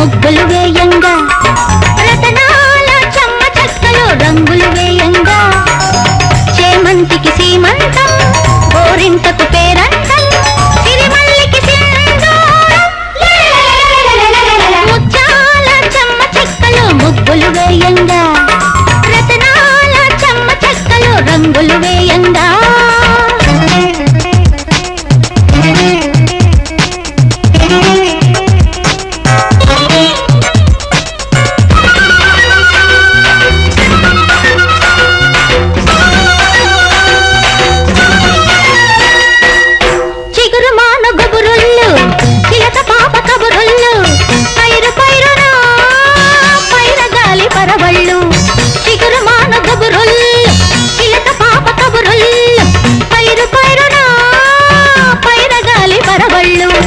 ముగ్గులు వేయంగా. రతనాల చమ్మ చెక్కలు రంగులు వేయంగా. చేమంతికి సీమంతం గోరింటకు పేరంతం సిరిమల్లికి ముచ్చాల చమ్మ చెక్కలు ముగ్గులు వేయంగా. రతనాల చమ్మ చెక్కలు రంగులు వేయంగా. వళ్ళు చిగురు